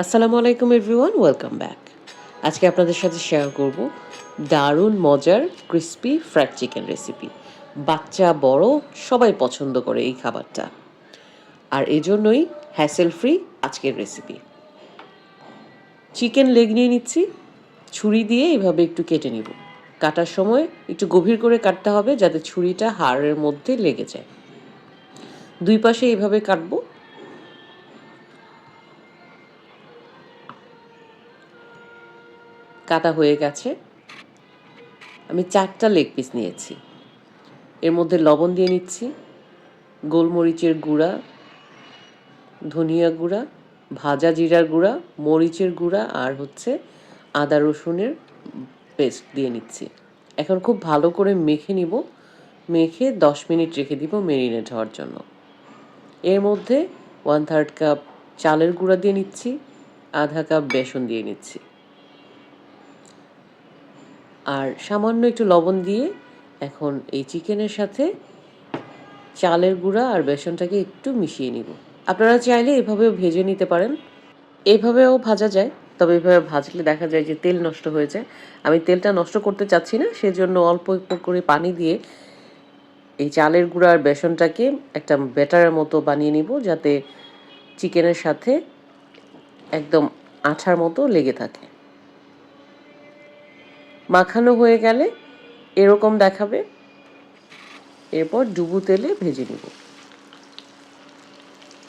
আসসালামু আলাইকুম everyone, welcome back. আজকে আপনাদের সাথে শেয়ার করব দারুণ মজার ক্রিস্পি ফ্রাইড চিকেন রেসিপি। বাচ্চা, বড়, সবাই পছন্দ করে এই খাবারটা। আর এজন্যই হ্যাসেল ফ্রি আজকের রেসিপি চিকেন লেগ নিয়ে নিচ্ছি, ছুরি দিয়ে এভাবে একটু কেটে নিব। কাটার সময় একটু গভীর করে কাটতে হবে যাতে ছুরিটা হাড়ের মধ্যে লেগে যায়। দুই পাশে এভাবে কাটবো কাটা হয়ে গেছে। আমি চারটা লেগ পিস নিয়েছি। এর মধ্যে লবণ দিয়ে নিচ্ছি, গোলমরিচের গুঁড়া, ধনিয়া গুঁড়া, ভাজা জিরার গুঁড়া, মরিচের গুঁড়া আর হচ্ছে আদা রসুনের পেস্ট দিয়ে নিচ্ছি। এখন খুব ভালো করে মেখে নিব। মেখে দশ মিনিট রেখে দিব মেরিনেট হওয়ার জন্য। এর মধ্যে ওয়ান থার্ড কাপ চালের গুঁড়া দিয়ে নিচ্ছি, আধা কাপ বেসন দিয়ে নিচ্ছি। আর সামান্য একটু লবণ দিয়ে এখন এই চিকেনের সাথে চালের গুঁড়া আর বেসনটাকে একটু মিশিয়ে নিব। আপনারা চাইলে এভাবেও ভেজে নিতে পারেন। এভাবেও ভাজা যায়, তবে এভাবে ভাজলে দেখা যায় যে তেল নষ্ট হয়ে যায় আমি তেলটা নষ্ট করতে চাচ্ছি না, সেজন্য অল্প অল্প করে পানি দিয়ে এই চালের গুঁড়া আর বেসনটাকে একটা ব্যাটারের মতো বানিয়ে নিব, যাতে চিকেনের সাথে একদম আঠার মতো লেগে থাকে। মাখানো হয়ে গেলে এরকম দেখাবে। এরপর ডুবু তেলে ভেজে নিব।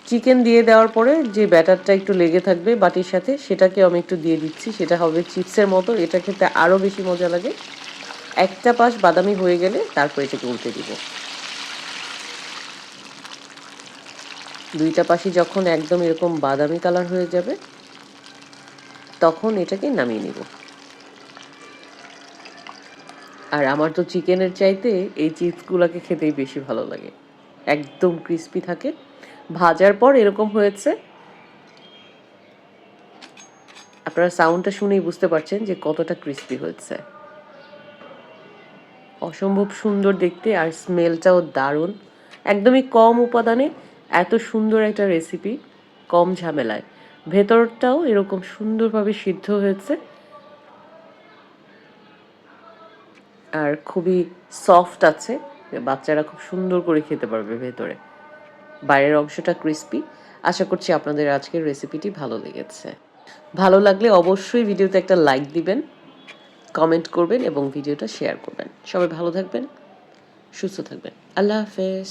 চিকেন দিয়ে দেওয়ার পরে যে ব্যাটারটা একটু লেগে থাকবে বাটির সাথে, সেটাকে আমি একটু দিয়ে দিচ্ছি। সেটা হবে চিপসের মতো, এটা খেতে আরও বেশি মজা লাগে। একটা পাশ বাদামি হয়ে গেলে তারপর এটাকে উল্টে দিব। দুইটা পাশই যখন একদম এরকম বাদামি কালার হয়ে যাবে, তখন এটাকে নামিয়ে নিব। আর আমার তো চিকেনের চাইতে এই চিপসগুলোকে খেতেই বেশি ভালো লাগে। একদম ক্রিস্পি থাকে। ভাজার পর এরকম হয়েছে। আপনারা সাউন্ডটা শুনেই বুঝতে পারছেন যে কতটা ক্রিস্পি হয়েছে। অসম্ভব সুন্দর দেখতে আর স্মেলটাও দারুণ। একদমই কম উপাদানে এত সুন্দর একটা রেসিপি কম ঝামেলায়। ভেতরটাও এরকম সুন্দরভাবে সিদ্ধ হয়েছে। আর খুবই সফট আছে। বাচ্চারা খুব সুন্দর করে খেতে পারবে ভেতরে। বাইরের অংশটা ক্রিস্পি আশা করছি আপনাদের আজকের রেসিপিটি ভালো লেগেছে। ভালো লাগলে অবশ্যই ভিডিওতে একটা লাইক দিবেন কমেন্ট করবেন এবং ভিডিওটা শেয়ার করবেন। সবাই ভালো থাকবেন, সুস্থ থাকবেন। আল্লাহ হাফেজ।